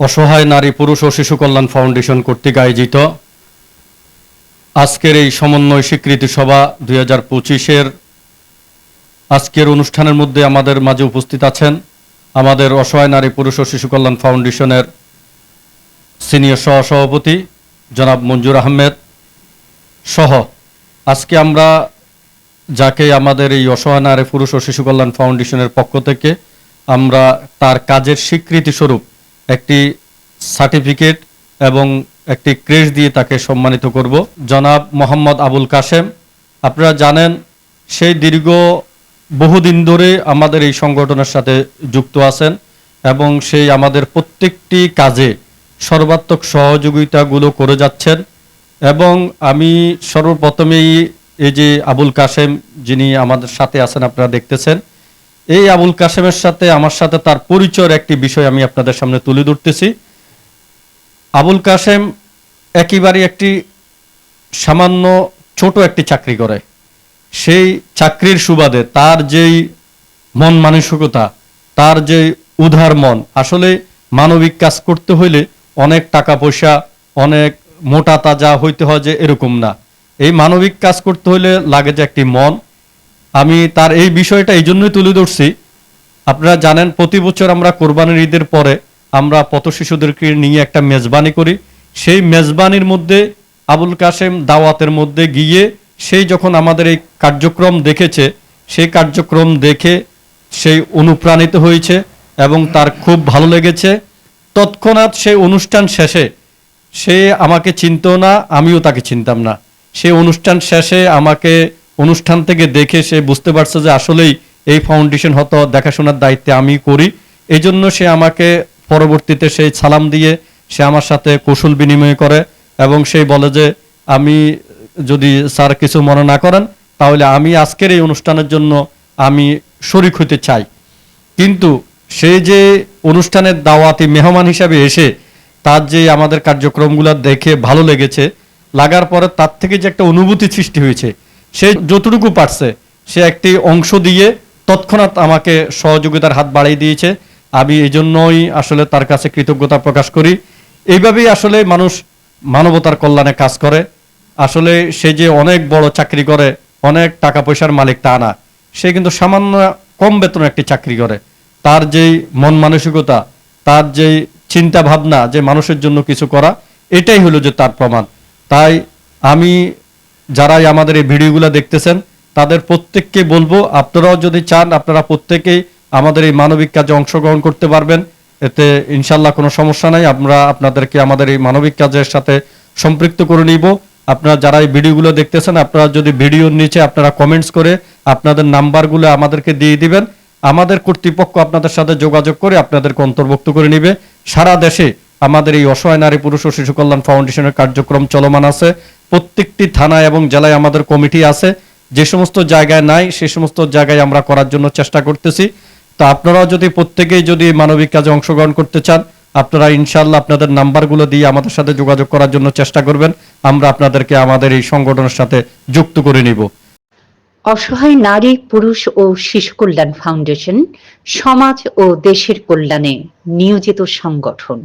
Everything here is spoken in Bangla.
অসহায় নারী, পুরুষ ও শিশু কল্যাণ ফাউন্ডেশন কর্তৃক আয়োজিত আজকের এই সমন্বয় স্বীকৃতি সভা দুই হাজার পঁচিশের আজকের অনুষ্ঠানের মধ্যে আমাদের মাঝে উপস্থিত আছেন আমাদের অসহায় নারী, পুরুষ ও শিশু কল্যাণ ফাউন্ডেশনের সিনিয়র সহ সভাপতি জনাব মঞ্জুর আহমেদ সহ। আজকে আমরা যাকে আমাদের এই অসহায় নারী, পুরুষ ও শিশু কল্যাণ ফাউন্ডেশনের পক্ষ থেকে আমরা তার কাজের স্বীকৃতি স্বরূপ একটি সার্টিফিকেট এবং একটি ক্রেশ দিয়ে তাকে সম্মানিত করব। জনাব মোহাম্মদ আবুল কাশেম, আপনারা জানেন সেই দীর্ঘ বহুদিন ধরে আমাদের এই সংগঠনের সাথে যুক্ত আছেন এবং সেই আমাদের প্রত্যেকটি কাজে সর্বাত্মক সহযোগিতাগুলো করে যাচ্ছেন এবং আমি সর্বপ্রথমেই এই যে আবুল কাশেম যিনি আমাদের সাথে আছেন, আপনারা দেখতেছেন এই আবুল কাসেমের সাথে আমার সাথে তার পরিচয়ের একটি বিষয় আমি আপনাদের সামনে তুলে ধরতেছি। আবুল কাসেম একেবারে একটি সামান্য ছোট একটি চাকরি করে। সেই চাকরির সুবাদে তার যেই মন মানসিকতা, তার যে উদার মন, আসলে মানবিক কাজ করতে হইলে অনেক টাকা পয়সা অনেক মোটা তাজা হইতে হয় যে এরকম না। এই মানবিক কাজ করতে হইলে লাগে যে একটি মন আমি তার এই বিষয়টা এই জন্যই তুলে ধরছি। আপনারা জানেন, প্রতি বছর আমরা কোরবানির ঈদের পরে আমরা পথ শিশুদেরকে নিয়ে একটা মেজবানি করি। সেই মেজবানির মধ্যে আবুল কাশেম দাওয়াতের মধ্যে গিয়ে সেই যখন আমাদের এই কার্যক্রম দেখেছে, সেই কার্যক্রম দেখে সেই অনুপ্রাণিত হয়েছে এবং তার খুব ভালো লেগেছে। তৎক্ষণাৎ সেই অনুষ্ঠান শেষে সে আমাকে চিনত না, আমিও তাকে চিনতাম না। সেই অনুষ্ঠান শেষে আমাকে অনুষ্ঠান থেকে দেখে সে বুঝতে পারছে যে আসলেই এই ফাউন্ডেশন হতো, দেখাশোনার দায়িত্বে আমি করি। এই জন্য সে আমাকে পরবর্তীতে সেই সালাম দিয়ে সে আমার সাথে কৌশল বিনিময় করে এবং সেই বলে যে, আমি যদি স্যার কিছু মনে না করেন, তাহলে আমি আজকের এই অনুষ্ঠানের জন্য আমি শরিক হতে চাই। কিন্তু সে যে অনুষ্ঠানের দাওয়াতি মেহমান হিসাবে এসে তার যে আমাদের কার্যক্রমগুলো দেখে ভালো লেগেছে, লাগার পরে তার থেকে যে একটা অনুভূতি সৃষ্টি হয়েছে সে যতটুকু পারছে, সে একটি অংশ দিয়ে তৎক্ষণাৎ আমাকে সহযোগিতার হাত বাড়িয়ে দিয়েছে। আমি এই জন্যই আসলে তার কাছে কৃতজ্ঞতা প্রকাশ করি। এইভাবেই আসলে মানুষ মানবতার কল্যাণে কাজ করে। আসলে সে যে অনেক বড় চাকরি করে, অনেক টাকা পয়সার মালিক তা না। সে কিন্তু সামান্য কম বেতনে একটি চাকরি করে। তার যেই মন মানসিকতা, তার যেই চিন্তা ভাবনা যে মানুষের জন্য কিছু করা, এটাই হলো যে তার প্রমাণ। তাই আমি যারাই আমাদের এই ভিডিওগুলো দেখতেছেন, তাদের প্রত্যেককে বলব, আপনারাও যদি চান, আপনারা প্রত্যেকেই আমাদের এই মানবিক কাজে অংশগ্রহণ করতে পারবেন। এতে ইনশাল্লাহ কোনো সমস্যা নাই, আমরা আপনাদেরকে আমাদের এই মানবিক কাজের সাথে সম্পৃক্ত করে নিব। আপনারা যারা এই ভিডিওগুলো দেখতেছেন, আপনারা যদি ভিডিওর নিচে আপনারা কমেন্টস করে আপনাদের নাম্বারগুলো আমাদেরকে দিয়ে দিবেন, আমাদের কর্তৃপক্ষ আপনাদের সাথে যোগাযোগ করে আপনাদেরকে অন্তর্ভুক্ত করে নিবে। সারা দেশে আমাদের এই অসহায় নারী, পুরুষ ও শিশু কল্যাণ ফাউন্ডেশনের কার্যক্রম চলমান আছে। প্রত্যেকটি থানা এবং জেলায় আমাদের কমিটি আছে। যে সমস্ত জায়গায় নাই, সে সমস্ত জায়গায় আমরা করার জন্য চেষ্টা করতেছি। তো আপনারাও যদি প্রত্যেকেই যদি মানবিক কাজে অংশগ্রহণ করতে চান, আপনারা ইনশাল্লাহ আপনাদের নাম্বারগুলো দিয়ে আমাদের সাথে যোগাযোগ করার জন্য চেষ্টা করবেন। আমরা আপনাদেরকে আমাদের এই সংগঠনের সাথে যুক্ত করে নিব। অসহায় নারী, পুরুষ ও শিশু কল্যাণ ফাউন্ডেশন, সমাজ ও দেশের কল্যাণে নিয়োজিত সংগঠন।